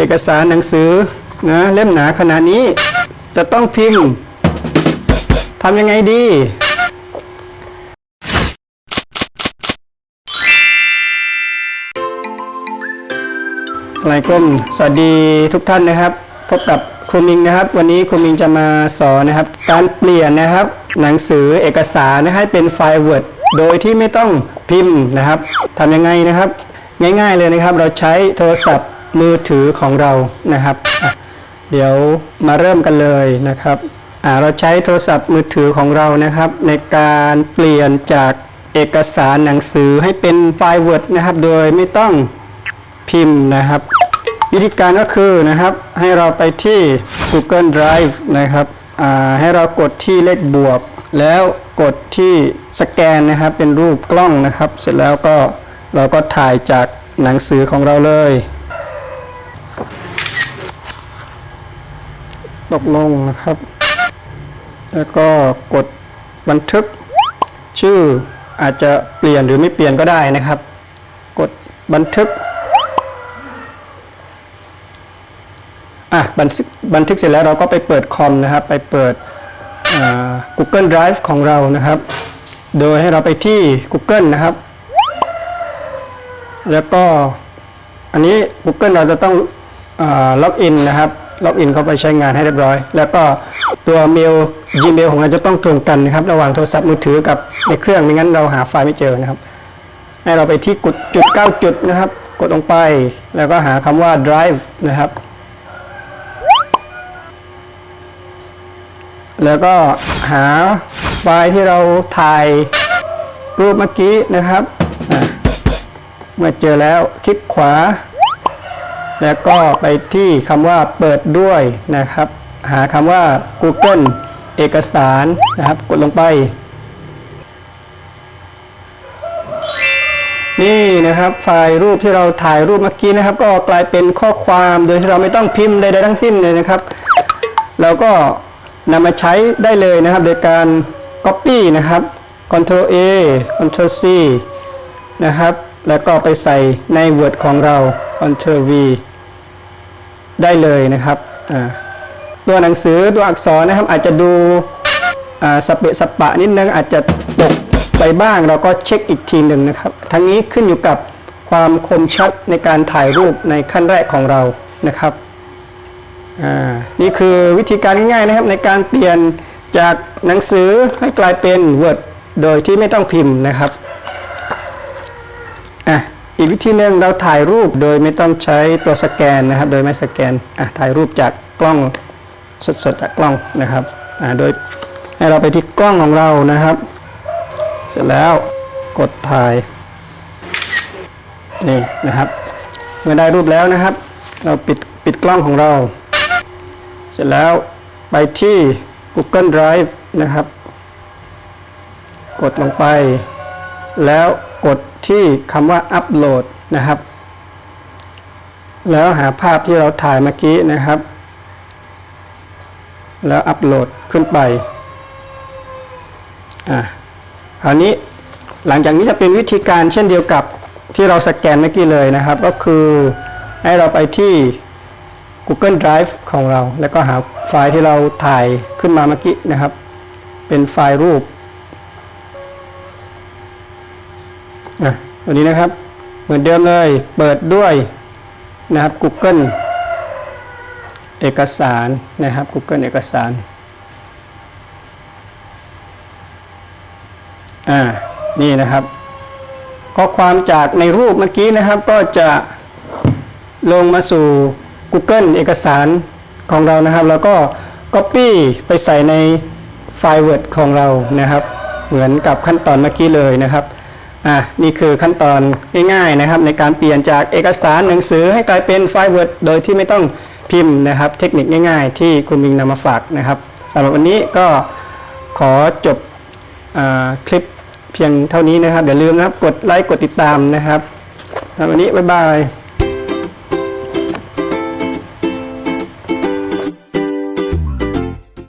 เอกสารหนังสือนะเล่มหนาขนาดนี้ จะต้องพิมพ์ทำยังไงดีสไลด์กลมสวัสดีทุกท่านนะครับ พบกับครูมิงนะครับ วันนี้ครูมิงจะมาสอนนะครับ การเปลี่ยนนะครับ หนังสือเอกสารให้เป็นไฟล์ Word โดยที่ไม่ต้องพิมพ์นะครับทำยังไงนะครับ ง่ายๆเลยนะครับ เราใช้โทรศัพท์ มือถือของเรานะครับ เดี๋ยวมาเริ่มกันเลยนะครับอ่าเราใช้โทรศัพท์มือถือของเรานะครับ ในการเปลี่ยนจากเอกสารหนังสือให้เป็นไฟล์ Word นะครับ โดยไม่ต้องพิมพ์นะครับ วิธีการก็คือนะครับ ให้เราไปที่ Google Drive นะครับอ่าให้เรากดที่เลขบวก แล้วกดที่สแกนนะครับเป็นรูปกล้องนะครับ เสร็จแล้วก็เราก็ถ่ายจากหนังสือของเราเลย ตกลงนะครับ แล้วก็กดบันทึกชื่ออาจจะเปลี่ยนหรือไม่เปลี่ยนก็ได้นะครับ กดบันทึกอะบันทึกบันทึกเสร็จแล้วเราก็ไปเปิดคอมนะครับ ไปเปิด Google Drive ของเรานะครับ โดยให้เราไปที่ Google นะครับ แล้วก็อันนี้ Google เราจะต้องล็อกอินนะครับ ล็อกอินเข้าไปใช้งานให้เรียบร้อย แล้วก็ตัวเมล Gmail ของเราจะต้องตรงกันนะครับ ระหว่างโทรศัพท์มือถือกับในเครื่องไม่งั้นเราหาไฟล์ไม่เจอนะครับ ให้เราไปที่กดจุด 9 จุดนะครับ กดลงไปแล้วก็หาคำว่า drive นะครับ แล้วก็หาไฟล์ที่เราถ่ายรูปเมื่อกี้นะครับ เมื่อเจอแล้วคลิกขวา แล้วก็ไปที่คำว่าเปิดด้วยนะครับ หาคำว่า Google เอกสารนะครับ กดลงไป นี่นะครับไฟล์รูปที่เราถ่ายรูปเมื่อกี้นะครับ ก็กลายเป็นข้อความโดยที่เราไม่ต้องพิมพ์ใดๆทั้งสิ้นเลยนะครับเราก็นำมาใช้ได้เลยนะครับ โดยการ Copy นะครับ Ctrl A Ctrl C นะครับ แล้วก็ไปใส่ใน Word ของเรา Ctrl V ได้เลยนะครับตัวหนังสือตัวอักษรนะครับอาจจะดูสเปะสปะนิดนึงอาจจะตกไปบ้างเราก็เช็คอีกทีหนึ่งนะครับ ทั้งนี้ขึ้นอยู่กับความคมชัดในการถ่ายรูปในขั้นแรกของเรานะครับนี่คือวิธีการง่ายๆนะครับในการเปลี่ยนจากหนังสือให้กลายเป็น Word โดยที่ไม่ต้องพิมพ์นะครับอะ อีกวิธีหนึ่งเราถ่ายรูปโดยไม่ต้องใช้ตัวสแกนนะครับ โดยไม่สแกนอะถ่ายรูปจากกล้องสดๆจากกล้องนะครับอ่าโดยให้เราไปที่กล้องของเรานะครับ เสร็จแล้วกดถ่ายนี่นะครับเมื่อได้รูปแล้วนะครับ เราปิดปิดกล้องของเรา เสร็จแล้วไปที่ Google Drive นะครับ กดลงไป แล้วกด ที่คำว่าอัปโหลดนะครับ แล้วหาภาพที่เราถ่ายเมื่อกี้นะครับ แล้วอัปโหลดขึ้นไปอ่าคราวนี้หลังจากนี้จะเป็นวิธีการเช่นเดียวกับที่เราสแกนเมื่อกี้เลยนะครับ ก็คือให้เราไปที่ Google Drive ของเรา แล้วก็หาไฟล์ที่เราถ่ายขึ้นมาเมื่อกี้นะครับ เป็นไฟล์รูป อะตัวนี้นะครับ เหมือนเดิมเลยเปิดด้วยนะครับ Google เอกสารนะครับ Google เอกสารอ่านี่นะครับข้อความจากในรูปเมื่อกี้นะครับ ก็จะลงมาสู่ Google เอกสารของเรานะครับ แล้วก็ Copy ไปใส่ในไฟล์ Word ของเรานะครับ เหมือนกับขั้นตอนเมื่อกี้เลยนะครับ อะนี่คือขั้นตอนง่ายๆนะครับ ในการเปลี่ยนจากเอกสารหนังสือให้กลายเป็นไฟล์ Word โดยที่ไม่ต้องพิมพ์นะครับ เทคนิคง่ายๆ ที่คุณมิงนำมาฝากนะครับสำหรับวันนี้ก็ขอจบอคลิปเพียงเท่านี้นะครับอย่าลืมนะครับ กดไลค์กดติดตามนะครับสำหรับวันนี้บ๊ายบาย